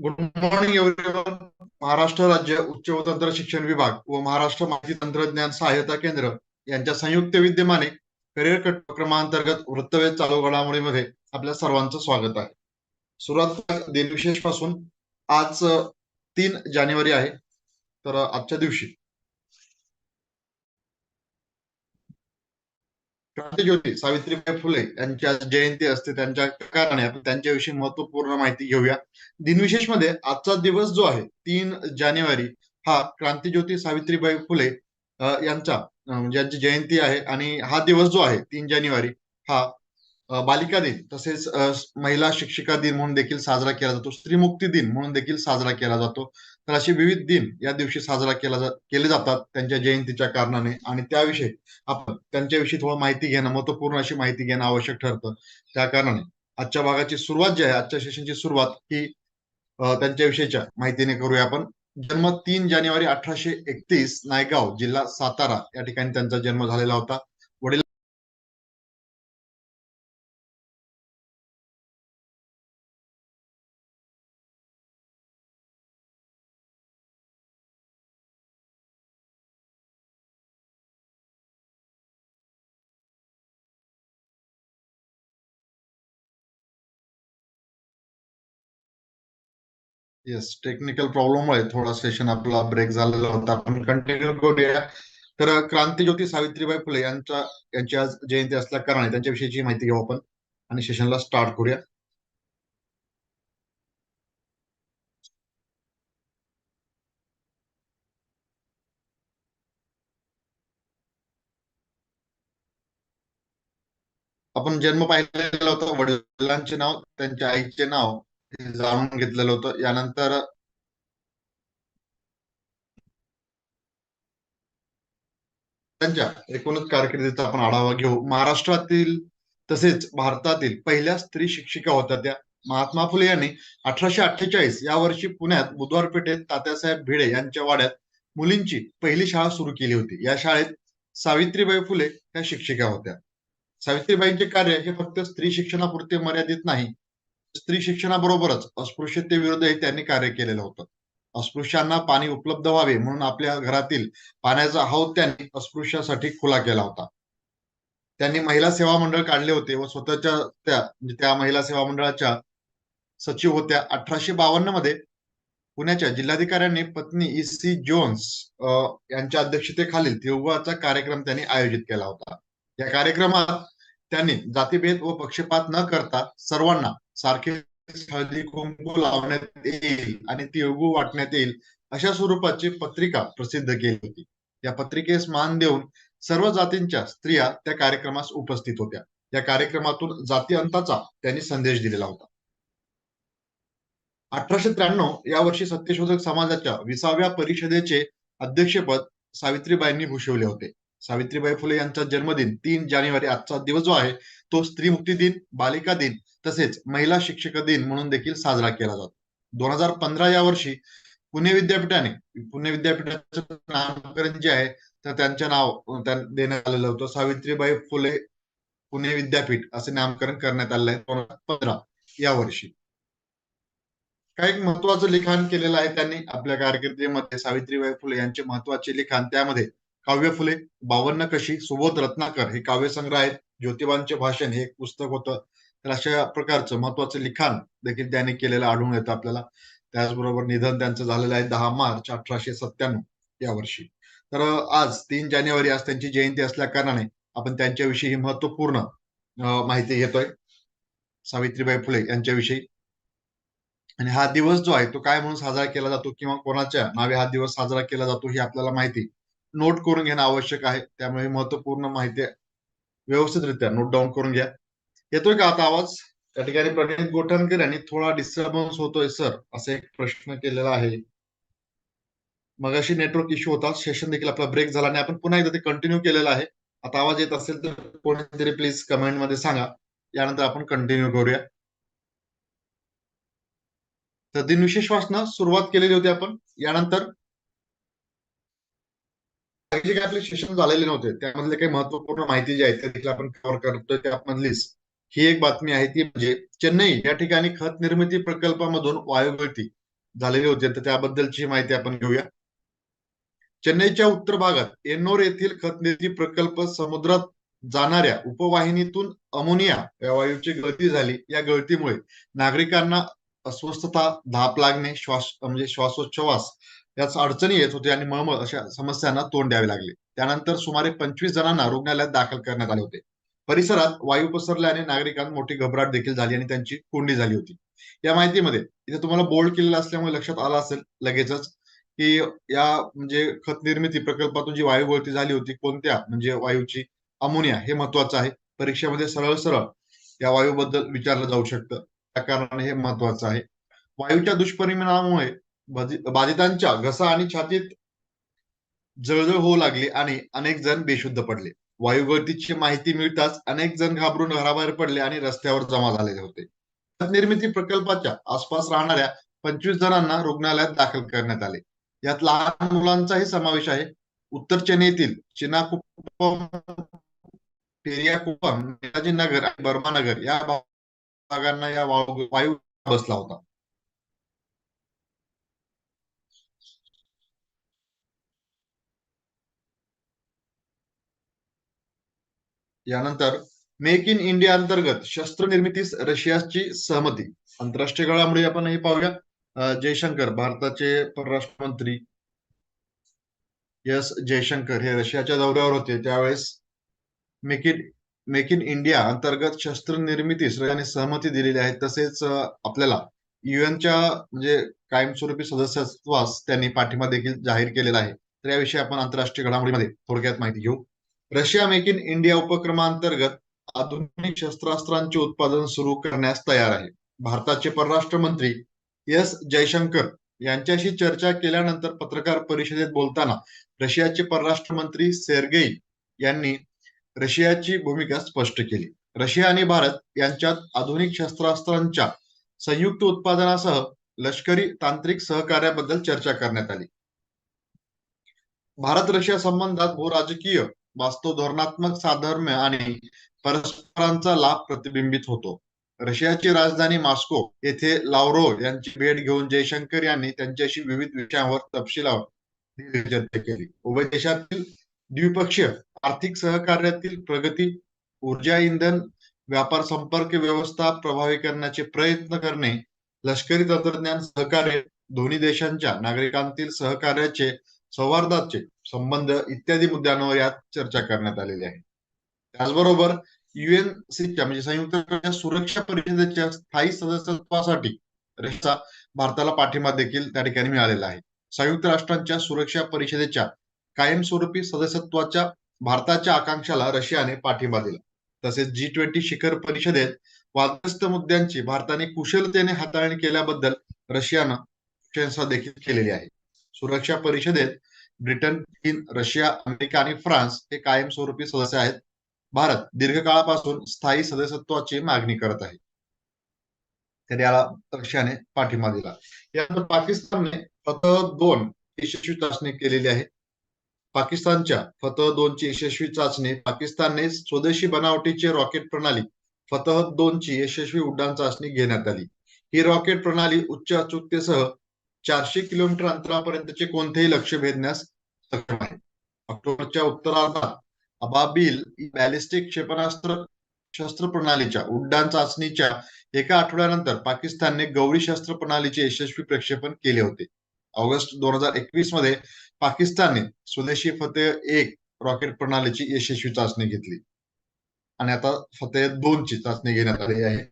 Good morning everyone Maharashtra राज्य उच्च व तंत्र शिक्षण विभाग व महाराष्ट्र माहिती तंत्रज्ञान सहाय्यता केंद्र यांच्या संयुक्त विद्यमाने करिअर कट उपक्रमांतर्गत वृत्तवेध चालू घडामोडीमध्ये आपल्या सर्वांचं स्वागत आहे. सुरुवात दिनविशेषपासून आज तीन जानेवारी आहे. तर आजच्या दिवशी क्रांतीज्योती सावित्रीबाई फुले यांच्या जयंती असते. त्यांच्या कारणे आपण त्यांच्याविषयी महत्त्वपूर्ण माहिती घेऊया. दिनविशेषमध्ये आजचा दिवस जो आहे तीन जानेवारी हा क्रांतीज्योती सावित्रीबाई फुले यांचा ज्यांची म्हणजे यांची जयंती आहे. आणि हा दिवस जो आहे तीन जानेवारी हा बालिका दिन तसेच महिला शिक्षिका दिन म्हणून देखील साजरा केला जातो. स्त्रीमुक्ती दिन म्हणून देखील साजरा केला जातो. तर असे विविध दिन या दिवशी साजरा केला जा केले जातात त्यांच्या जयंतीच्या कारणाने. आणि त्याविषयी आपण त्यांच्याविषयी थोडं माहिती घेणं महत्त्वपूर्ण अशी माहिती घेणं आवश्यक ठरतं. त्या कारणाने आजच्या भागाची सुरुवात जी आहे आजच्या सेशनची सुरुवात ही त्यांच्याविषयीच्या माहितीने करूया आपण. जन्म तीन जानेवारी अठराशे एकतीस नायगाव जिल्हा सातारा या ठिकाणी त्यांचा जन्म झालेला होता. येस टेक्निकल प्रॉब्लेममुळे थोडा सेशन आपला ब्रेक झालेला होता. आपण कंटिन्यू करूया. तर क्रांतीज्योती सावित्रीबाई फुले यांच्या यांची आज जयंती असल्या कारणाने त्यांच्याविषयीची माहिती घेऊ आपण. आणि सेशनला स्टार्ट करूया. आपण जन्म पाहिलेला होता. वडिलांचे नाव त्यांच्या आईचे नाव जाणून घेतलेलं होतं. यानंतर त्यांच्या एकूणच कारकिर्दीचा आपण आढावा घेऊ. महाराष्ट्रातील तसेच भारतातील पहिल्या स्त्री शिक्षिका होत्या त्या. महात्मा फुले यांनी अठराशे अठ्ठेचाळीस या वर्षी पुण्यात बुधवार पेठेत तात्यासाहेब भिडे यांच्या वाड्यात मुलींची पहिली शाळा सुरू केली होती. या शाळेत सावित्रीबाई फुले या शिक्षिका होत्या. सावित्रीबाईंचे कार्य हे फक्त स्त्री शिक्षणापुरते मर्यादित नाही स्त्री शिक्षणाबरोबरच अस्पृश्यतेविरुद्धही त्यांनी कार्य केलेलं होतं. अस्पृश्यांना पाणी उपलब्ध व्हावे म्हणून आपल्या घरातील पाण्याचा हौद त्यांनी अस्पृश्यासाठी खुला केला होता. त्यांनी महिला सेवा मंडळ काढले होते व स्वतःच्या त्या म्हणजे त्या महिला सेवा मंडळाच्या सचिव होत्या अठराशे बावन्नमध्ये पुण्याच्या जिल्हाधिकाऱ्यांनी पत्नी ई सी जोन्स यांच्या अध्यक्षतेखालील तिळगुळाचा कार्यक्रम त्यांनी आयोजित केला होता. या कार्यक्रमात त्यांनी जातीभेद व पक्षपात न करता सर्वांना सारखे हळदी कुंकू लावण्यात येईल आणि तिळगू वाटण्यात येईल अशा स्वरूपाची पत्रिका प्रसिद्ध केली होती. या पत्रिकेस मान देऊन सर्व जातींच्या स्त्रिया त्या कार्यक्रमास उपस्थित होत्या. या कार्यक्रमातून जाती अंताचा त्यांनी संदेश दिलेला होता. अठराशे त्र्याण्णव या वर्षी सत्यशोधक समाजाच्या विसाव्या परिषदेचे अध्यक्षपद सावित्रीबाईंनी भूषवले होते. सावित्रीबाई फुले यांचा जन्मदिन तीन जानेवारी आजचा दिवस जो आहे तो स्त्री मुक्ती दिन बालिका दिन तसेच महिला शिक्षक दिन म्हणून देखील साजरा केला जातो. दोन हजार पंधरा या वर्षी पुणे विद्यापीठाने पुणे विद्यापीठाचं नामकरण जे आहे तर त्यांचे नाव देण्यात आलेलं होतं. सावित्रीबाई फुले पुणे विद्यापीठ असे नामकरण करण्यात आलेलं आहे दोन हजार पंधरा या वर्षी. काही महत्वाचं लिखाण केलेलं आहे त्यांनी आपल्या कारकिर्दीमध्ये. सावित्रीबाई फुले यांचे महत्त्वाचे लिखाण त्यामध्ये काव्य फुले बावन्न कशी सुबोध रत्नाकर हे काव्यसंग्रह आहेत. ज्योतिबांचे भाषण हे एक पुस्तक होतं. तर अशा प्रकारचं महत्वाचं लिखाण देखील त्यांनी केलेलं आढळून येतं आपल्याला. त्याचबरोबर निधन त्यांचं झालेलं आहे दहा मार्च अठराशे सत्त्याण्णव या वर्षी. तर आज तीन जानेवारी आज त्यांची जयंती असल्या कारणाने आपण त्यांच्याविषयी ही महत्त्वपूर्ण माहिती घेतोय. सावित्रीबाई फुले यांच्याविषयी. आणि हा दिवस जो आहे तो काय म्हणून साजरा केला जातो किंवा कोणाच्या नावे हा दिवस साजरा केला जातो ही आपल्याला माहिती नोट करून घेणं आवश्यक आहे. त्यामुळे महत्त्वपूर्ण माहिती व्यवस्थितरित्या नोट डाऊन करून घ्या. येतोय का आता आवाज? त्या ठिकाणी प्रणित गोठणकर यांनी थोडा डिस्टर्बन्स होतोय सर असा एक प्रश्न केलेला आहे. मगाशी नेटवर्क इश्यू होता सेशन देखील आपला ब्रेक झाला आणि आपण पुन्हा एकदा ते कंटिन्यू केलेला आहे. आता आवाज येत असेल तर कोणीतरी प्लीज कमेंटमध्ये सांगा. यानंतर आपण कंटिन्यू करूया. तर दिनविशेष वाचन सुरुवात केलेली होती आपण. यानंतर जे काही आपले सेशन झालेले नव्हते त्यामधले काही महत्त्वपूर्ण माहिती जी आहे त्या देखील आपण कव्हर करतोय त्यामधलीच ही एक बातमी आहे ती म्हणजे चेन्नई या ठिकाणी खत निर्मिती प्रकल्पामधून वायुगळती झालेली होती. तर त्याबद्दलची माहिती आपण घेऊया. चेन्नईच्या उत्तर भागात एन्नोर येथील खत निर्मिती प्रकल्प समुद्रात जाणाऱ्या उपवाहिनीतून अमोनिया या वायूची गळती झाली. या गळतीमुळे नागरिकांना अस्वस्थता धाप लागणे श्वास म्हणजे श्वासोच्छवास याच अडचणी येत होते आणि मळमळ अशा समस्यांना तोंड द्यावे लागले. त्यानंतर सुमारे पंचवीस जणांना रुग्णालयात दाखल करण्यात आले होते. परिसरात वायू पसरल्याने नागरिकांना मोठी घबराट देखील झाली आणि त्यांची कोंडी झाली होती. या माहितीमध्ये इथे तुम्हाला बोल्ड केलेलं असल्यामुळे लक्षात आलं असेल लगेचच की या म्हणजे खत निर्मिती प्रकल्पातून जी वायू गळती झाली होती कोणत्या म्हणजे वायूची? अमोनिया हे महत्वाचं आहे. परीक्षेमध्ये सरळ सरळ या वायूबद्दल विचारलं जाऊ शकतं. त्या कारणाने हे महत्वाचं आहे. वायूच्या दुष्परिणामामुळे बाधितांच्या घसा आणि छातीत जळजळ होऊ लागली आणि अनेक जण बेशुद्ध पडले. वायुगळतीची माहिती मिळताच अनेक जण घाबरून घराबाहेर पडले आणि रस्त्यावर जमा झालेले होते. निर्मिती प्रकल्पाच्या आसपास राहणाऱ्या पंचवीस जणांना रुग्णालयात दाखल करण्यात आले. यात लहान मुलांचाही समावेश आहे. उत्तर चेन्नईतील चिनाकुप्पम पेरियाकुपम नेताजी नगर आणि बर्मा नगर या भागांना या वायू बसला होता. यानंतर मेक इन इंडिया अंतर्गत शस्त्र निर्मितीस रशियाची सहमती. आंतरराष्ट्रीय घडामोडी आपण हे पाहूया जयशंकर भारताचे परराष्ट्र मंत्री एस जयशंकर हे रशियाच्या दौऱ्यावर होते. त्यावेळेस make in make in India अंतर्गत शस्त्र निर्मितीस रशियाने सहमती दिलेली आहे. तसेच आपल्याला युएनच्या म्हणजे कायमस्वरूपी सदस्यत्वास त्यांनी पाठिंबा देखील जाहीर केलेला आहे. तर याविषयी आपण आंतरराष्ट्रीय घडामोडीमध्ये थोडक्यात माहिती घेऊ. रशिया मेक इन इंडिया उपक्रमांतर्गत आधुनिक शस्त्रास्त्रांचे उत्पादन सुरू करण्यास तयार आहे. भारताचे परराष्ट्र मंत्री एस जयशंकर यांच्याशी चर्चा केल्यानंतर पत्रकार परिषदेत बोलताना रशियाचे परराष्ट्र मंत्री सेर्गेई यांनी रशियाची भूमिका स्पष्ट केली. रशिया आणि भारत यांच्यात आधुनिक शस्त्रास्त्रांच्या संयुक्त उत्पादनासह लष्करी तांत्रिक सहकार्याबद्दल चर्चा करण्यात आली. भारत रशिया संबंधात भूराजकीय वास्तव धोरणात्मक साधर्म्य आणि परस्परांचा लाभ प्रतिबिंबित होतो. रशियाची राजधानी मॉस्को येथे लावरो यांची भेट घेऊन जयशंकर यांनी त्यांच्याशी विविध विषयांवर तपशिलावर चर्चा केली. उभय देशातील द्विपक्षीय आर्थिक सहकार्यातील प्रगती ऊर्जा इंधन व्यापार संपर्क व्यवस्था प्रभावी करण्याचे प्रयत्न करणे लष्करी तंत्रज्ञान सहकार्य दोन्ही देशांच्या नागरिकांतील सहकार्याचे सौहार्दाचे संबंध इत्यादी मुद्द्यांवर यात चर्चा करण्यात आलेली आहे. त्याचबरोबर युएनसीच्या म्हणजे संयुक्त सुरक्षा परिषदेच्या स्थायी सदस्यत्वासाठी भारताला पाठिंबा देखील त्या ठिकाणी मिळालेला आहे. संयुक्त राष्ट्रांच्या सुरक्षा परिषदेच्या कायमस्वरूपी सदस्यत्वाच्या भारताच्या आकांक्षाला रशियाने पाठिंबा दिला. तसेच जी ट्वेंटी शिखर परिषदेत वादग्रस्त मुद्द्यांची भारताने कुशलतेने हाताळणी केल्याबद्दल रशियानं प्रशंसा देखील केलेली आहे. सुरक्षा परिषदेत ब्रिटन चीन रशिया अमेरिका आणि फ्रान्स हे कायमस्वरूपी सदस्य आहेत. भारत दीर्घकाळापासून स्थायी सदस्यत्वाची मागणी करत आहे. तर याला रशियाने पाठिंबा दिला. यानंतर पाकिस्तानने फतह दोन यशस्वी चाचणी केलेली आहे. पाकिस्तानच्या फतह दोनची यशस्वी चाचणी पाकिस्तानने स्वदेशी बनावटीची रॉकेट प्रणाली फतह दोनची यशस्वी उड्डाण चाचणी घेण्यात आली. ही रॉकेट प्रणाली उच्च अचूकतेसह चारशे किलोमीटर अंतरापर्यंतचे कोणतेही लक्ष भेदण्यास सक्षम आहे. ऑक्टोबरच्या उत्तरार्धात अबाबिल बॅलिस्टिक क्षेपणास्त्र शस्त्र प्रणालीच्या उड्डाण चाचणीच्या एका आठवड्यानंतर पाकिस्तानने गौरी शस्त्र प्रणालीचे यशस्वी प्रक्षेपण केले होते. ऑगस्ट दोन हजार एकवीसमध्ये पाकिस्तानने स्वदेशी फतेह एक रॉकेट प्रणालीची यशस्वी चाचणी घेतली. आणि आता फतेह दोन ची चाचणी घेण्यात आली आहे.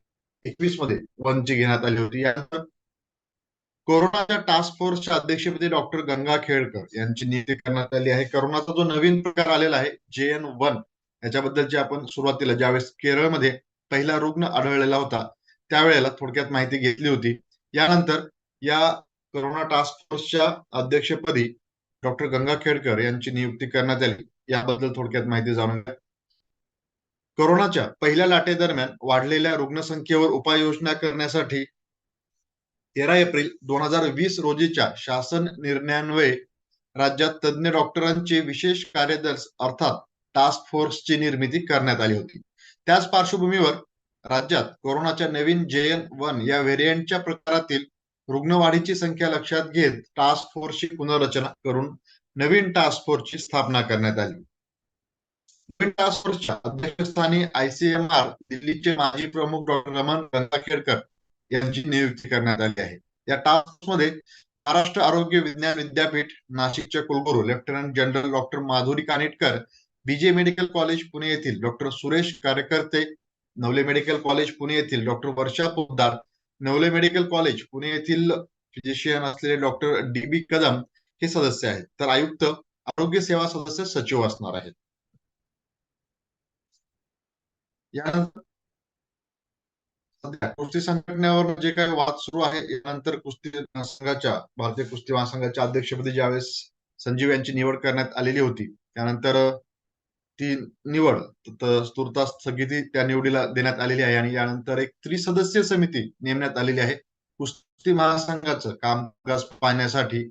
एकवीसमध्ये वन ची घेण्यात आली होती. यानंतर कोरोनाच्या टास्क फोर्सच्या अध्यक्षपदी डॉक्टर गंगा खेळकर यांची नियुक्ती करण्यात आली आहे. कोरोनाचा जो नवीन प्रकार आलेला आहे जे एन वन याच्याबद्दल जे आपण सुरुवातीला ज्यावेळेस केरळमध्ये पहिला रुग्ण आढळलेला होता त्यावेळेला थोडक्यात माहिती घेतली होती. यानंतर या कोरोना टास्क फोर्सच्या अध्यक्षपदी डॉक्टर गंगा खेडकर यांची नियुक्ती करण्यात आली. याबद्दल थोडक्यात माहिती जाणून घ्या. कोरोनाच्या पहिल्या लाटेदरम्यान वाढलेल्या रुग्णसंख्येवर उपाययोजना करण्यासाठी तेरा एप्रिल दोन हजार वीस रोजीच्या शासन निर्णयान्वये राज्यात तज्ज्ञ डॉक्टरांचे विशेष कार्यदल अर्थात टास्क फोर्सची निर्मिती करण्यात आली होती. त्याच पार्श्वभूमीवर राज्यात कोरोनाच्या नवीन जे एन वन या व्हेरियंटच्या प्रकारातील रुग्णवाढीची संख्या लक्षात घेत टास्क फोर्सची पुनर्रचना करून नवीन टास्क फोर्सची स्थापना करण्यात आली. नवीन टास्क फोर्सच्या अध्यक्षस्थानी आयसीएमआर दिल्लीचे माजी प्रमुख डॉक्टर रमन गंगाखेडकर यांची नियुक्ती करण्यात आली आहे. या टास्कमध्ये महाराष्ट्र आरोग्य विज्ञान विद्यापीठ नाशिकच्या कुलगुरू lieutenant general doctor Madhuri Kanitkar B J medical college Pune येथील डॉक्टर सुरेश कार्यकर्ते नवले मेडिकल कॉलेज पुणे येथील doctor Varsha Poddar Navale medical college Pune येथील फिजिशियन असलेले डॉक्टर डी बी कदम हे सदस्य आहेत. तर आयुक्त आरोग्य सेवा सदस्य सचिव असणार आहेत. यानंतर सध्या कुस्ती संघटनेवर जे म्हणजे काही वाद सुरू आहे? यानंतर कुस्ती संघाच्या भारतीय कुस्ती महासंघाच्या अध्यक्षपदी ज्यावेळेस संजीव यांची निवड करण्यात आलेली होती त्यानंतर ती निवड तुर्तास स्थगिती त्या निवडीला देण्यात आलेली आहे आणि यानंतर एक त्रिसदस्यीय समिती नेमण्यात आलेली आहे. कुस्ती महासंघाचं कामकाज पाहण्यासाठी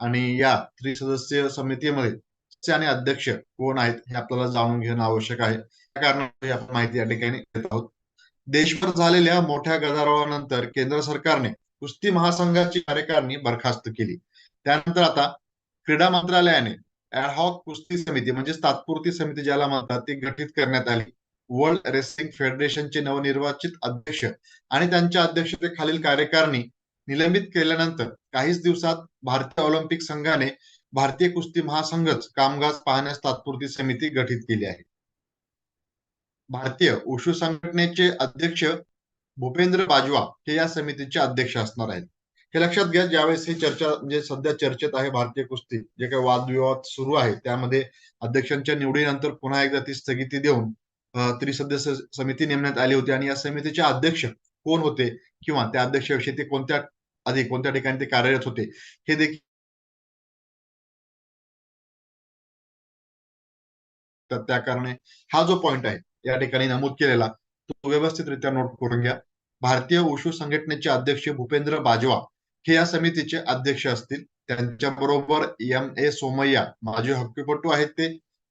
आणि या त्रिसदस्यीय समितीमध्ये आणि अध्यक्ष कोण आहेत हे आपल्याला जाणून घेणं आवश्यक आहे. त्या कारणामुळे आपण माहिती या ठिकाणी देत आहोत. देशभर झालेल्या मोठ्या गदारोळानंतर केंद्र सरकारने कुस्ती महासंघाची कार्यकारणी बरखास्त केली. त्यानंतर आता क्रीडा मंत्रालयाने ऍडहॉक कुस्ती समिती म्हणजे तात्पुरती समिती ज्याला म्हणतात ती गठीत करण्यात आली. वर्ल्ड रेसलिंग फेडरेशनचे नवनिर्वाचित अध्यक्ष आणि त्यांच्या अध्यक्षतेखालील कार्यकारणी निलंबित केल्यानंतर काहीच दिवसात भारतीय ऑलिम्पिक संघाने भारतीय कुस्ती महासंघच कामकाज पाहण्यास तात्पुरती समिती गठीत केली आहे. भारतीय उशू संघटनेचे अध्यक्ष भूपेंद्र बाजवा हे या समितीचे अध्यक्ष असणार आहेत. हे लक्षात घ्या ज्यावेळेस ही चर्चा म्हणजे सध्या चर्चेत आहे भारतीय कुस्ती जे काही वादविवाद सुरू आहे त्यामध्ये अध्यक्षांच्या निवडीनंतर पुन्हा एकदा ती स्थगिती देऊन त्रिसदस्य समिती नेमण्यात आली होती आणि या समितीचे अध्यक्ष कोण होते किंवा त्या अध्यक्षाविषयी ते कोणत्या आधी कोणत्या ठिकाणी ते कार्यरत होते हे देखील तर त्या कारणे हा जो पॉइंट आहे या ठिकाणी नमूद केलेला तो व्यवस्थितरित्या नोट करून घ्या. भारतीय उशू संघटनेचे अध्यक्ष भूपेंद्र बाजवा हे या समितीचे अध्यक्ष असतील. त्यांच्या बरोबर एम ए सोमय्या माजी हॉकीपटू आहेत ते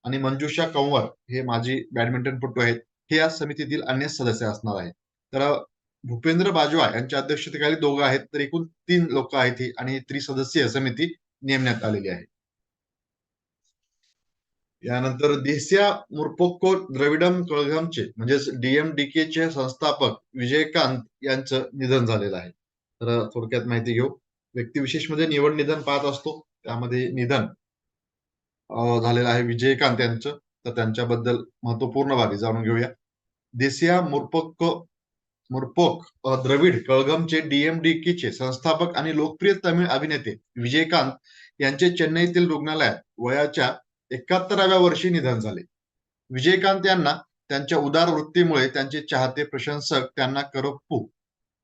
आणि मंजुषा कंवर हे माजी बॅडमिंटनपटू आहेत. हे या समितीतील अन्य सदस्य असणार आहेत. तर भूपेंद्र बाजवा यांच्या अध्यक्षतेखाली दोघं आहेत तर एकूण तीन लोक आहेत ही आणि त्रिसदस्यीय समिती नेमण्यात आलेली आहे. यानंतर देसिया मुरपोक्को द्रविडम कळघमचे म्हणजेच डीएमडीके चे संस्थापक विजयकांत यांचं निधन झालेलं आहे. तर थोडक्यात माहिती घेऊ. व्यक्तिविशेषमध्ये निवड निधन पाहत असतो. त्यामध्ये निधन झालेलं आहे विजयकांत यांचं. तर त्यांच्याबद्दल महत्त्वपूर्ण बाबी जाणून घेऊया. देसिया मुरपोक्को मुरपोक द्रविड कळगमचे डीएमडीके संस्थापक आणि लोकप्रिय तमिळ अभिनेते विजयकांत यांचे चेन्नईतील रुग्णालयात वयाच्या एकाहत्तराव्या वर्षी निधन झाले. विजयकांत यांना त्यांच्या उदार वृत्तीमुळे त्यांचे चाहते प्रशंसक त्यांना करप्पू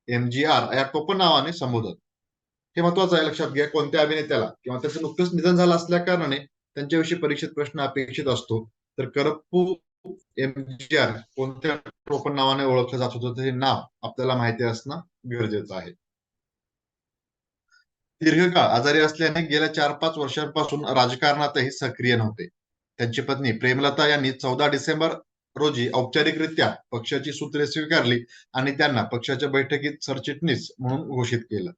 एम जी आर या टोपण नावाने संबोधत. हे महत्वाचं आहे लक्षात घ्या कोणत्या अभिनेत्याला? किंवा त्याचं नुकतंच निधन झालं असल्या कारणाने त्यांच्याविषयी परीक्षित प्रश्न अपेक्षित असतो. तर करप्पू एम जी आर कोणत्या टोपन नावाने ओळखलं जात होतं? हे नाव आपल्याला माहिती असणं गरजेचं आहे. दीर्घकाळ आजारी असल्याने गेल्या चार पाच वर्षांपासून राजकारणातही सक्रिय नव्हते. त्यांची पत्नी प्रेमलता यांनी चौदा डिसेंबर रोजी औपचारिकरित्या पक्षाची सूत्रे स्वीकारली आणि त्यांना पक्षाच्या बैठकीत सरचिटणीस म्हणून घोषित केलं.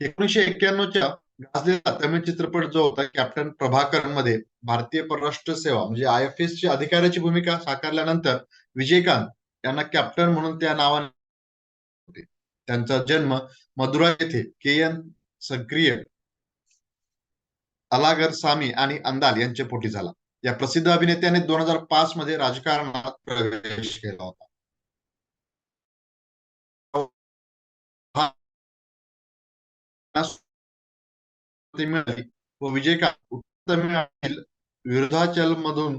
एकोणीशे एक्क्याण्णवच्या गाजलेला तमिळ चित्रपट जो होता कॅप्टन प्रभाकरनमध्ये भारतीय परराष्ट्र सेवा म्हणजे आय एफ एस ची अधिकाऱ्याची भूमिका साकारल्यानंतर विजयकांत यांना कॅप्टन म्हणून त्या नावाने त्यांचा जन्म मदुरा येथे के एन सक्रिय अलागर सामी आणि अंदाल यांच्या पोटी झाला. या प्रसिद्ध अभिनेत्याने दोन हजार पाच मध्ये राजकारणात प्रवेश केला होता. व विजयकांत उत्तर विरोधाचल मधून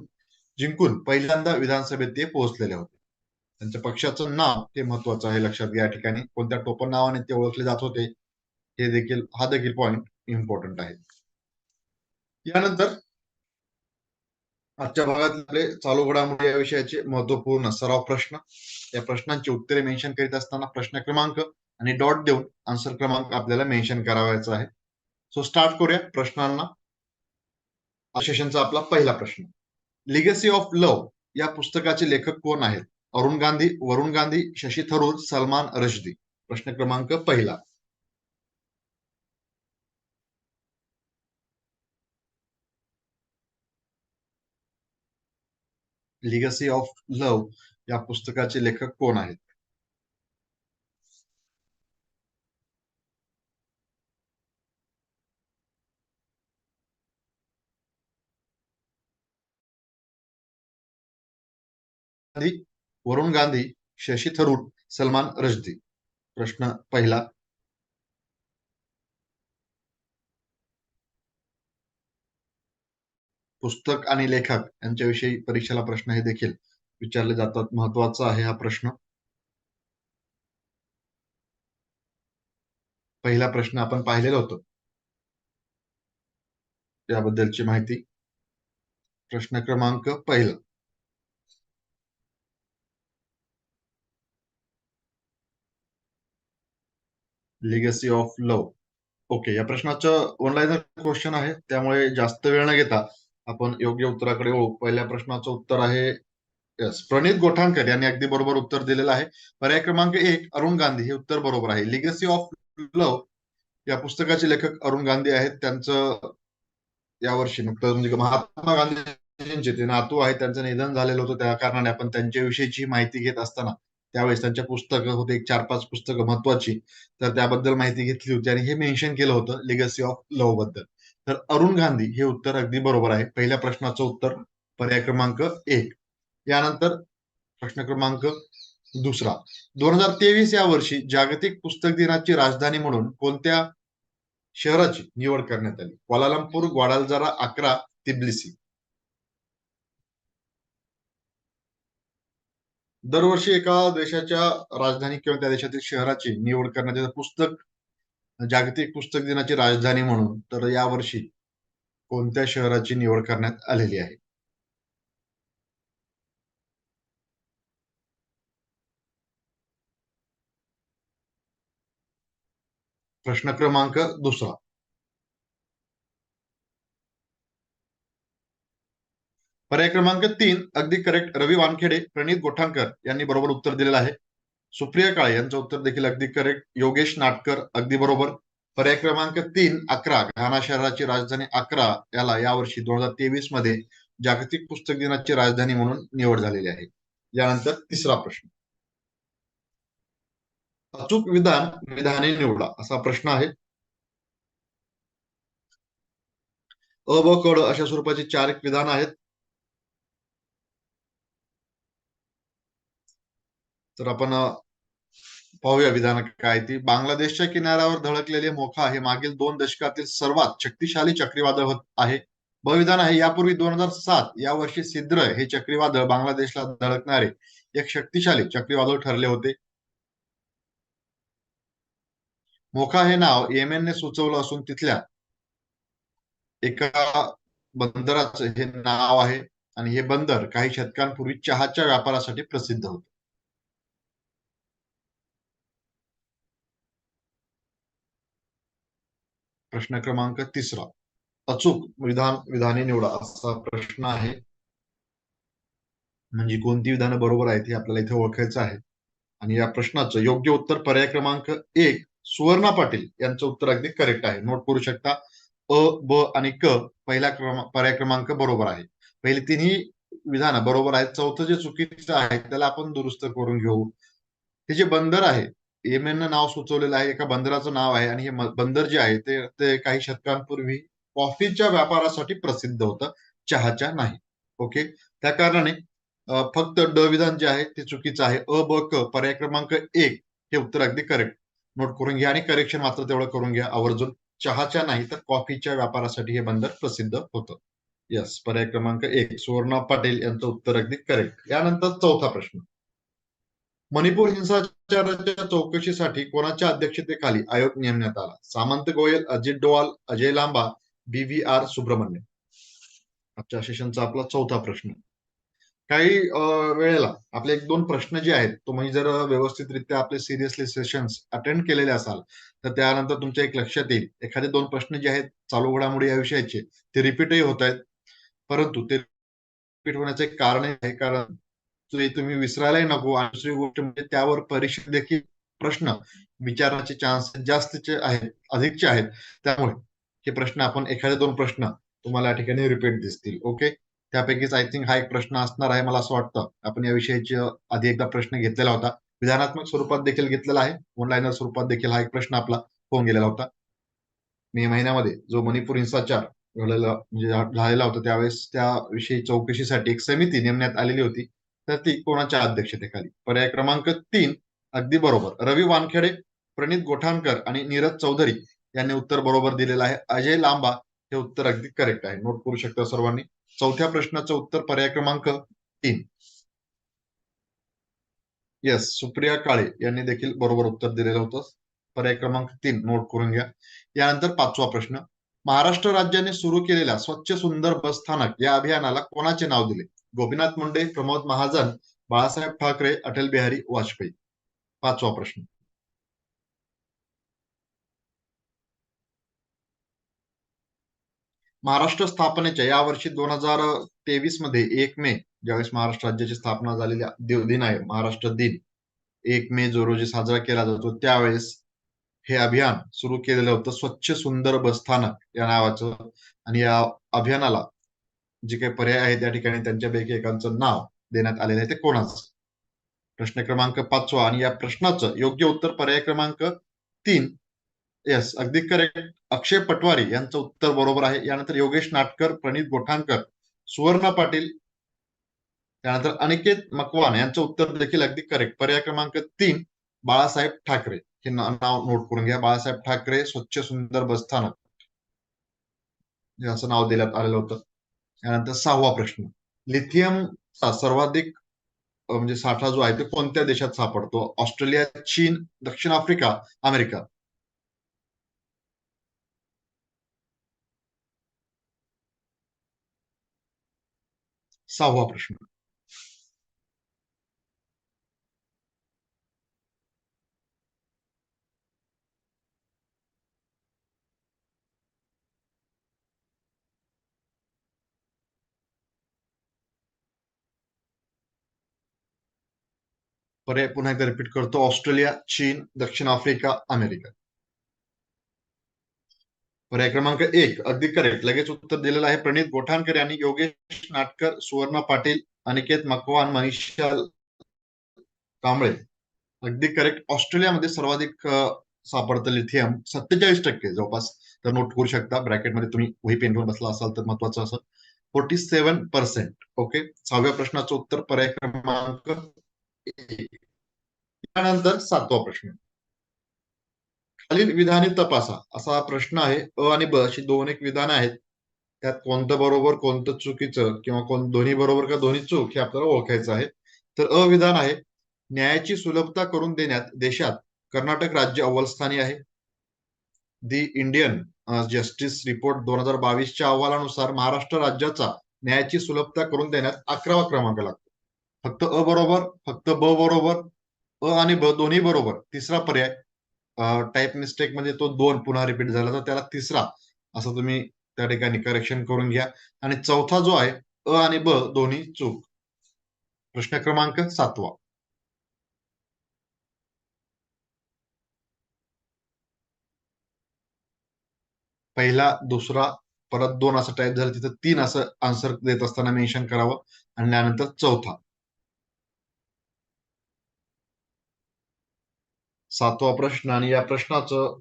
जिंकून पहिल्यांदा विधानसभेत ते पोहोचलेले होते. त्यांच्या पक्षाचं नाव ते महत्वाचं आहे लक्षात घ्या या ठिकाणी. कोणत्या टोपण नावाने ते ओळखले जात होते हे देखील हा देखील पॉइंट इम्पॉर्टंट आहे. यानंतर आजच्या भागातले चालू घडामोडी या विषयाचे महत्त्वपूर्ण सराव प्रश्न. या प्रश्नांची उत्तरे मेन्शन करीत असताना प्रश्न क्रमांक आणि डॉट देऊन आन्सर क्रमांक आपल्याला मेन्शन करावायचा आहे. सो स्टार्ट करूया प्रश्नांना. सेशनचा आपला पहिला प्रश्न. लिगसी ऑफ लव या पुस्तकाचे लेखक कोण आहेत? अरुण गांधी वरुण गांधी शशी थरूर सलमान रशदी. प्रश्न क्रमांक पहिला. लिगसी ऑफ लव या पुस्तकाचे लेखक कोण आहेत? वरुण गांधी शशी थरूर सलमान रश्दी. प्रश्न पहिला. पुस्तक आणि लेखक यांच्याविषयी परीक्षेला प्रश्न हे देखील विचारले जातात. महत्त्वाचा आहे हा प्रश्न. पहिला प्रश्न आपण पाहिलेला होतो. त्याबद्दलची माहिती. प्रश्न क्रमांक पहिला. लिगसी ऑफ लव्ह ओके या प्रश्नाचं ऑनलाईन क्वेश्चन आहे. त्यामुळे जास्त वेळ न घेता आपण योग्य उत्तराकडे वळू. पहिल्या प्रश्नाचं उत्तर आहे यस प्रणित गोठांकर यांनी अगदी बरोबर उत्तर दिलेलं आहे. पर्याय क्रमांक एक अरुण गांधी. हे उत्तर बरोबर आहे. लिगसी ऑफ लव्ह या पुस्तकाचे लेखक अरुण गांधी आहेत. त्यांचं यावर्षी नुकतं म्हणजे महात्मा गांधी ते नातू आहेत. त्यांचं निधन झालेलं होतं त्या कारणाने आपण त्यांच्याविषयीची माहिती घेत असताना त्यावेळेस त्यांच्या पुस्तकं होते एक चार पाच पुस्तकं महत्वाची. तर त्याबद्दल माहिती घेतली होती आणि हे मेन्शन केलं होतं लिगसी ऑफ लव्हबद्दल. तर अरुण गांधी हे उत्तर अगदी बरोबर आहे. पहिल्या प्रश्नाचं उत्तर पर्याय क्रमांक एक. यानंतर प्रश्न क्रमांक दुसरा. दोन हजार तेवीस या वर्षी जागतिक पुस्तक दिनाची राजधानी म्हणून कोणत्या शहराची निवड करण्यात आली? क्वालालंपूर ग्वाडालजारा अकरा तिबलिसी दरवर्षी एका देशाच्या राजधानी किंवा त्या देशातील शहराची निवड करण्याचे पुस्तक जागतिक पुस्तक दिनाची राजधानी म्हणून तर यावर्षी कोणत्या शहराची निवड करण्यात आलेली आहे? प्रश्न क्रमांक दुसरा. पर्याय क्रमांक तीन अगदी करेक्ट रवी वानखेडे प्रणित गोठांकर यांनी बरोबर उत्तर दिलेलं आहे. सुप्रिया काळे यांचं उत्तर देखील अगदी करेक्ट योगेश नाटकर अगदी बरोबर. पर्याय क्रमांक तीन अकरा घाना शहराची राजधानी अकरा याला यावर्षी दोन हजार तेवीसमध्ये जागतिक पुस्तक दिनाची राजधानी म्हणून निवड झालेली आहे. यानंतर तिसरा प्रश्न. अचूक विधान विधाने निवडा असा प्रश्न आहे. अ ब कड अशा स्वरूपाचे चार एक विधान आहेत. तर आपण पाहूया विधान काय ती. बांगलादेशच्या किनाऱ्यावर धडकलेले मोखा हे मागील दोन दशकातील सर्वात शक्तिशाली चक्रीवादळ होत आहे. बविधान आहे. यापूर्वी दोन हजार सात या वर्षी सिद्र हे चक्रीवादळ बांगलादेशला धडकणारे एक शक्तिशाली चक्रीवादळ ठरले होते. मोखा हे नाव येमेनने सुचवलं असून तिथल्या एका बंदराचं हे नाव आहे. आणि हे बंदर काही शतकांपूर्वी चहाच्या व्यापारासाठी प्रसिद्ध होते. प्रश्न क्रमांक तिसरा. अचूक विधान विधाने निवडा असा प्रश्न आहे. म्हणजे कोणती विधानं बरोबर आहेत हे आपल्याला इथे ओळखायचं आहे. आणि या प्रश्नाचं योग्य उत्तर पर्याय क्रमांक एक सुवर्णा पाटील यांचं उत्तर अगदी करेक्ट आहे. नोट करू शकता अ ब आणि क पहिला क्रमांक पर्याय क्रमांक बरोबर आहे. पहिले तिन्ही विधान बरोबर आहेत. चौथं जे चुकीचं आहे त्याला आपण दुरुस्त करून घेऊ. हे जे बंदर आहे येमेननं नाव सुचवलेलं आहे. एका बंदराचं नाव आहे आणि हे बंदर जे आहे ते ते काही शतकांपूर्वी कॉफीच्या व्यापारासाठी प्रसिद्ध होतं. चहाच्या नाही. ओके? त्या कारणाने फक्त ड विधान जे आहे ते चुकीचं आहे. अ ब क पर्याय क्रमांक एक हे उत्तर अगदी करेक्ट नोट करून घ्या आणि करेक्शन मात्र तेवढं करून घ्या. आवर्जून चहाच्या नाही तर कॉफीच्या व्यापारासाठी हे बंदर प्रसिद्ध होतं. यस पर्याय क्रमांक एक सुवर्णा पाटील यांचं उत्तर अगदी करेक्ट यानंतर चौथा प्रश्न. मणिपूर हिंसा चौकशीसाठी कोणाच्या अध्यक्षतेखाली आयोग नेमण्यात आला? Samant Goyal Ajit Doval Ajay Lamba B V R Subrahmanyam आजच्या सेशनचा आपला चौथा प्रश्न. काही वेळेला आपले एक दोन प्रश्न जे आहेत तुम्ही जर व्यवस्थितरित्या आपले सिरियसली सेशन्स अटेंड केलेले असाल तर त्यानंतर तुमच्या एक लक्षात येईल. एखादे दोन प्रश्न जे आहेत चालू घडामोडी या विषयाचे ते रिपीटही होत आहेत. परंतु ते रिपीट होण्याचे कारण आहे कारण तुम्ही विसरायलाही नको. आणि दुसरी गोष्ट म्हणजे त्यावर परीक्षा देखील प्रश्न विचारण्याचे चान्स जास्तचे आहेत अधिकचे आहेत. त्यामुळे हे प्रश्न आपण एखादे दोन प्रश्न तुम्हाला या ठिकाणी रिपीट दिसतील. ओके त्यापैकीच आय थिंक हा एक प्रश्न असणार आहे मला असं वाटतं. आपण या विषयाची आधी एकदा प्रश्न घेतलेला होता. विधानात्मक स्वरूपात देखील घेतलेला आहे. ऑनलाईनर स्वरूपात देखील हा एक प्रश्न आपला होऊन गेलेला होता. मे महिन्यामध्ये जो मणिपूर हिंसाचार घडलेला म्हणजे झालेला होता त्यावेळेस त्याविषयी चौकशीसाठी एक समिती नेमण्यात आलेली होती. तर ती कोणाच्या अध्यक्षतेखाली? पर्याय क्रमांक तीन अगदी बरोबर. रवी वानखेडे प्रणित गोठाणकर आणि नीरज चौधरी यांनी उत्तर बरोबर दिलेलं आहे. अजय लांबा हे उत्तर अगदी करेक्ट आहे. नोट करू शकता सर्वांनी. चौथ्या प्रश्नाचं उत्तर पर्याय क्रमांक तीन. येस सुप्रिया काळे यांनी देखील बरोबर उत्तर दिलेलं होतं. पर्याय क्रमांक तीन नोट करून घ्या. यानंतर पाचवा प्रश्न. महाराष्ट्र राज्याने सुरू केलेल्या स्वच्छ सुंदर बस स्थानक या अभियानाला कोणाचे नाव दिले? गोपीनाथ मुंडे प्रमोद महाजन बाळासाहेब ठाकरे अटल बिहारी वाजपेयी. पाचवा प्रश्न. महाराष्ट्र स्थापनेच्या या वर्षी दोन हजार तेवीसमध्ये एक मे ज्यावेळेस महाराष्ट्र राज्याची स्थापना झालेल्या दिन आहे महाराष्ट्र दिन एक मे जो रोजी साजरा केला जातो त्यावेळेस हे अभियान सुरू केलेलं होतं स्वच्छ सुंदर बस स्थानक या नावाचं. आणि या अभियानाला जे काही पर्याय आहेत त्या ठिकाणी त्यांच्यापैकी एकांचं नाव देण्यात आलेलं आहे ते कोणाचं? प्रश्न क्रमांक पाचवा आणि या प्रश्नाचं योग्य उत्तर पर्याय क्रमांक तीन. येस अगदी करेक्ट अक्षय पटवारी यांचं उत्तर बरोबर आहे. यानंतर योगेश नाटकर प्रणित गोठाणकर सुवर्ण पाटील त्यानंतर अनिकेत मकवान यांचं उत्तर देखील अगदी करेक्ट पर्याय क्रमांक तीन बाळासाहेब ठाकरे. हे नाव नोट करून घ्या. बाळासाहेब ठाकरे स्वच्छ सुंदर बसस्थानक. असं नाव देण्यात आलेलं होतं. त्यानंतर सहावा प्रश्न. लिथियमचा सर्वाधिक म्हणजे साठा जो आहे तो कोणत्या देशात सापडतो? ऑस्ट्रेलिया चीन दक्षिण आफ्रिका अमेरिका? सहावा प्रश्न. पर्याय पुन्हा एकदा रिपीट करतो ऑस्ट्रेलिया चीन दक्षिण आफ्रिका अमेरिका पर्याय क्रमांक एक अगदी करेक्ट लगेच उत्तर दिलेलं आहे प्रणित गोठाणकर यांनी योगेश नाटकर सुवर्ण पाटील अनिकेत मकवान मनीषा कांबळे अगदी करेक्ट ऑस्ट्रेलियामध्ये सर्वाधिक सापडतं लिथियम सत्तेचाळीस टक्के जवळपास तर नोट करू शकता ब्रॅकेटमध्ये तुम्ही वही पेन बसला असाल तर महत्वाचं असं फोर्टी सेव्हन पर्सेंट ओके सहाव्या प्रश्नाचं उत्तर पर्याय क्रमांक त्यानंतर सातवा प्रश्न. खालील विधाने तपासा. असा प्रश्न आहे अ आणि ब अशी दोन एक विधान आहेत. त्यात कोणतं बरोबर कोणतं चुकीचं किंवा कोण दोन्ही बरोबर का दोन्ही चूक हे आपल्याला ओळखायचं आहे. तर अ विधान आहे न्यायाची सुलभता करून देण्यात देशात कर्नाटक राज्य अव्वलस्थानी आहे. दी इंडियन जस्टिस रिपोर्ट दोन हजार बावीसच्या अहवालानुसार महाराष्ट्र राज्याचा न्यायाची सुलभता करून देण्यात अकरावा क्रमांक लागतो. फक्त अ बरोबर फक्त ब बरोबर अ आणि ब दोन्ही बरोबर. तिसरा पर्याय टाईप मिस्टेक म्हणजे तो दोन पुन्हा रिपीट झाला तर त्याला तिसरा असं तुम्ही त्या ठिकाणी करेक्शन करून घ्या. आणि चौथा जो आहे अ आणि ब दोन्ही चूक. प्रश्न क्रमांक सातवा. पहिला दुसरा परत दोन असं टाईप झालं तिथं तीन असं आन्सर देत असताना मेन्शन करावं. आणि त्यानंतर चौथा. सातवा प्रश्न आणि या प्रश्नाचं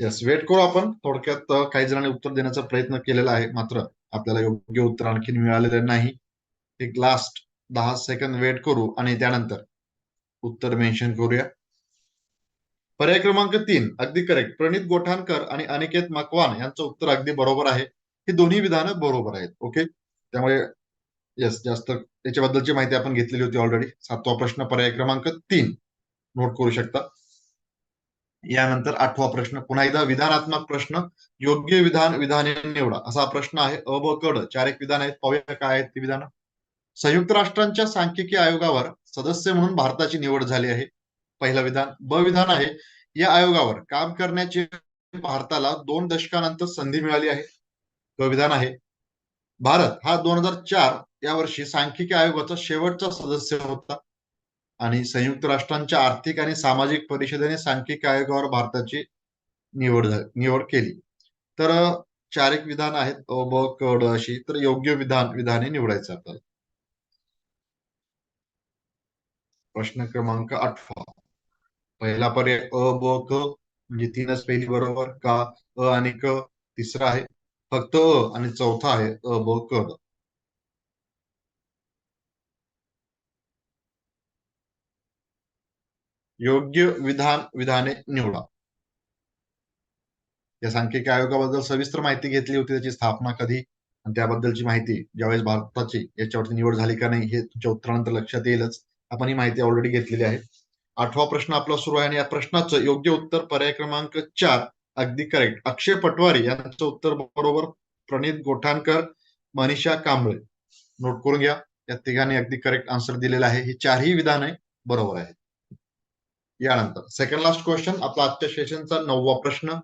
यस वेट करू आपण. थोडक्यात काही जणांनी उत्तर देण्याचा प्रयत्न केलेला आहे. मात्र आपल्याला योग्य उत्तर आणखी मिळालेलं नाही. एक लास्ट दहा सेकंद वेट करू आणि त्यानंतर उत्तर मेन्शन करूया. पर्याय क्रमांक तीन अगदी करेक्ट प्रणित गोठाणकर आणि अनिकेत मकवान यांचं उत्तर अगदी बरोबर आहे. ही दोन्ही विधानं बरोबर आहेत. ओके त्यामुळे येस जास्त. त्याच्याबद्दलची माहिती आपण घेतलेली होती ऑलरेडी सातवा प्रश्न पर्याय क्रमांक तीन. नोट करू शकता. यानंतर आठवा प्रश्न. पुन्हा एकदा विधानात्मक प्रश्न. योग्य विधान विधाने निवडा. असा प्रश्न आहे. अ ब कड चार एक विधान आहेत. पाहूया काय आहेत ती विधानं. संयुक्त राष्ट्रांच्या सांख्यिकी आयोगावर सदस्य म्हणून भारताची निवड झाली आहे. पहिलं विधान. ब विधान आहे. या आयोगावर काम करण्याची भारताला दोन दशकानंतर संधी मिळाली आहे. विधान आहे. भारत हा दोन हजार चार यावर्षी सांख्यिकी आयोगाचा शेवटचा सदस्य होता. आणि संयुक्त राष्ट्रांच्या आर्थिक आणि सामाजिक परिषदेने सांख्यिकी आयोगावर भारताची निवड निवड केली. तर चार एक विधान आहेत अ ब कड अशी तर योग्य विधान विधाने निवडायचं आपल्याला प्रश्न क्रमांक आठवा पहिला पर्याय अ ब क म्हणजे तीनच पहिली बरोबर का अ आणि क तिसरा आहे फक्त अ आणि चौथा आहे अ ब क योग्य विधान विधाने निवडा. या सांख्यिकी आयोगाबद्दल सविस्तर माहिती घेतली होती त्याची स्थापना कधी आणि त्याबद्दलची माहिती ज्यावेळेस भारताची याच्यावरती निवड झाली का नाही हे तुमच्या उत्तरानंतर लक्षात येईलच. आपण ही माहिती ऑलरेडी घेतलेली आहे. आठवा प्रश्न आपला सुरू आहे आणि या प्रश्नाचं योग्य उत्तर पर्याय क्रमांक चार अगदी करेक्ट अक्षय पटवारी यांचं उत्तर बरोबर प्रणित गोठाणकर मनीषा कांबळे. नोट करून घ्या या तिघांनी अगदी करेक्ट आन्सर दिलेला आहे. ही चारही विधाने बरोबर आहेत यानंतर. सेकंड लास्ट क्वेश्चन आपला आजच्या सेशनचा नववा प्रश्न.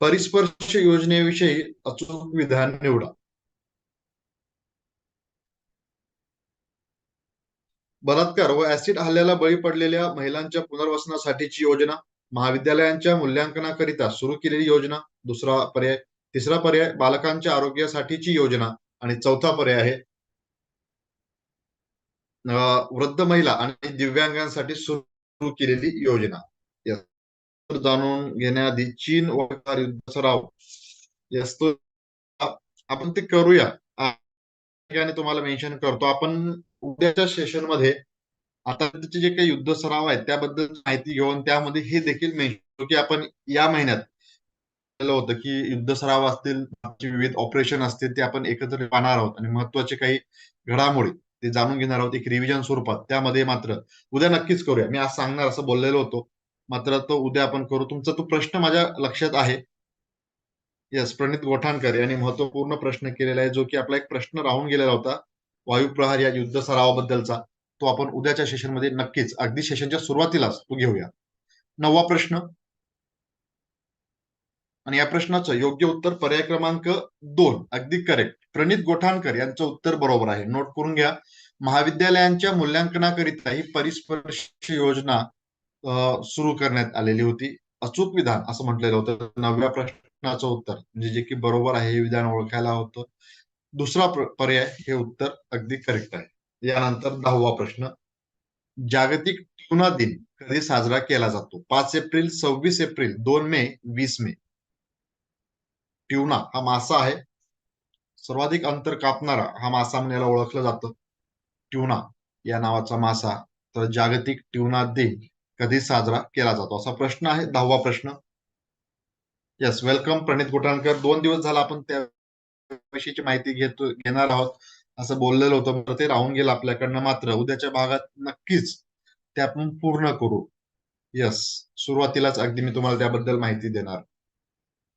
परिस्पर्श योजनेविषयी अचूक विधान निवडा. बलात्कार व ऍसिड हल्ल्याला बळी पडलेल्या महिलांच्या पुनर्वसनासाठीची योजना महाविद्यालयांच्या मूल्यांकनाकरिता सुरू केलेली योजना दुसरा पर्याय तिसरा पर्याय बालकांच्या आरोग्यासाठीची योजना आणि चौथा पर्याय आहे. वृद्ध महिला आणि दिव्यांगांसाठी सुरू केलेली योजना. जाणून घेण्याआधी चीन व युद्ध सराव. आपण ते करूया. ठिकाणी तुम्हाला मेन्शन करतो. आपण उद्याच्या सेशनमध्ये आता जे काही युद्ध सराव आहेत त्याबद्दल माहिती घेऊन त्यामध्ये हे देखील मेन्शन की आपण या महिन्यात होतं की युद्ध सराव असतील विविध ऑपरेशन असतील ते आपण एकत्र पाहणार आहोत. आणि महत्त्वाचे काही घडामोडी. ते जाणून घेणार आहोत एक रिव्हिजन स्वरूपात. त्यामध्ये मात्र उद्या नक्कीच करूया. मी आज सांगणार असं बोललेलो होतो. मात्र तो उद्या आपण करू. तुमचा तो प्रश्न माझ्या लक्षात आहे. यस प्रणित गोठाणकर यांनी महत्त्वपूर्ण प्रश्न केलेला आहे जो की आपला एक प्रश्न राहून गेलेला होता वायुप्रहार या युद्ध सरावाबद्दलचा. तो आपण उद्याच्या सेशनमध्ये नक्कीच अगदी सेशनच्या सुरुवातीलाच तो घेऊया. नववा प्रश्न आणि या प्रश्नाचं योग्य उत्तर पर्याय क्रमांक दोन अगदी करेक्ट प्रणित गोठाणकर यांचं उत्तर बरोबर आहे. नोट करून घ्या. महाविद्यालयांच्या मूल्यांकनाकरिता ही परिस्पर्श योजना सुरू करण्यात आलेली होती. अचूक विधान असं म्हटलेलं होतं. नवव्या प्रश्नाचं उत्तर म्हणजे जे की बरोबर आहे हे विधान ओळखायला होतं. दुसरा पर्याय हे उत्तर अगदी करेक्ट आहे. यानंतर दहावा प्रश्न. जागतिक ट्युना दिन कधी साजरा केला जातो? पाच एप्रिल सव्वीस एप्रिल दोन मे वीस मे. ट्युना हा मासा आहे. सर्वाधिक अंतर कापणारा हा मासा म्हणून याला ओळखलं जातं. ट्युना या नावाचा मासा तर जागतिक ट्युना दिन कधी साजरा केला जातो? असा प्रश्न आहे. दहावा प्रश्न. Yes welcome Pranit Gotankar. दोन दिवस झाला आपण त्या विषयीची माहिती घेतो घेणार आहोत. असं बोललेलं होतं ते राहून गेलं आपल्याकडनं मात्र. उद्याच्या भागात नक्कीच ते आपण पूर्ण करू. यस सुरुवातीलाच अगदी मी तुम्हाला त्याबद्दल माहिती देणार.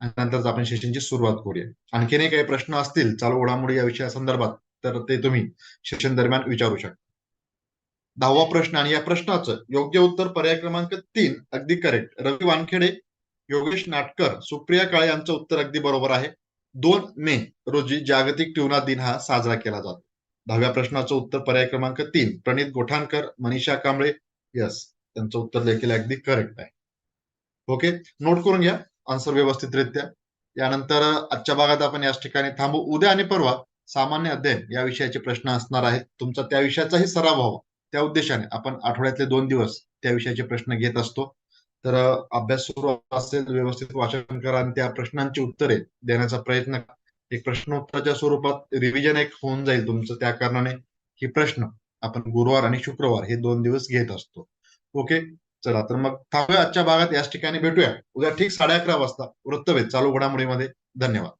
आणि नंतरच आपण सेशनची सुरुवात करूया. आणखीनही काही प्रश्न असतील चालू घडामोडी या विषयासंदर्भात तर ते तुम्ही सेशन दरम्यान विचारू शकता. दहावा प्रश्न आणि या प्रश्नाचं योग्य उत्तर पर्याय क्रमांक तीन अगदी करेक्ट रवी वानखेडे योगेश नाटकर सुप्रिया काळे यांचं उत्तर अगदी बरोबर आहे. दोन मे रोजी जागतिक ट्युना दिन हा साजरा केला जातो. दहाव्या प्रश्नाचं उत्तर पर्याय क्रमांक तीन प्रणित गोठाणकर मनीषा कांबळे यस त्यांचं उत्तर देखील अगदी करेक्ट आहे. ओके नोट करून घ्या. आन्सर व्यवस्थितरित्या. यानंतर आजच्या भागात आपण याच ठिकाणी थांबू. उद्या आणि परवा सामान्य अध्ययन या विषयाचे प्रश्न असणार आहेत. तुमचा त्या विषयाचाही सराव व्हावा त्या उद्देशाने आपण आठवड्यातले दोन दिवस त्या विषयाचे प्रश्न घेत असतो. तर अभ्यास सुरू असेल व्यवस्थित वाचन करा आणि त्या प्रश्नांची उत्तरे देण्याचा प्रयत्न करा. एक प्रश्नोत्तराच्या स्वरूपात रिव्हिजन एक होऊन जाईल तुमचं त्या कारणाने. ही प्रश्न आपण गुरुवार आणि शुक्रवार हे दोन दिवस घेत असतो. ओके चला तर मग थांबूया आजच्या भागात. याच ठिकाणी भेटूया. उद्या ठीक साडे अकरा वाजता. वृत्तभेद चालू घडामोडीमध्ये. धन्यवाद.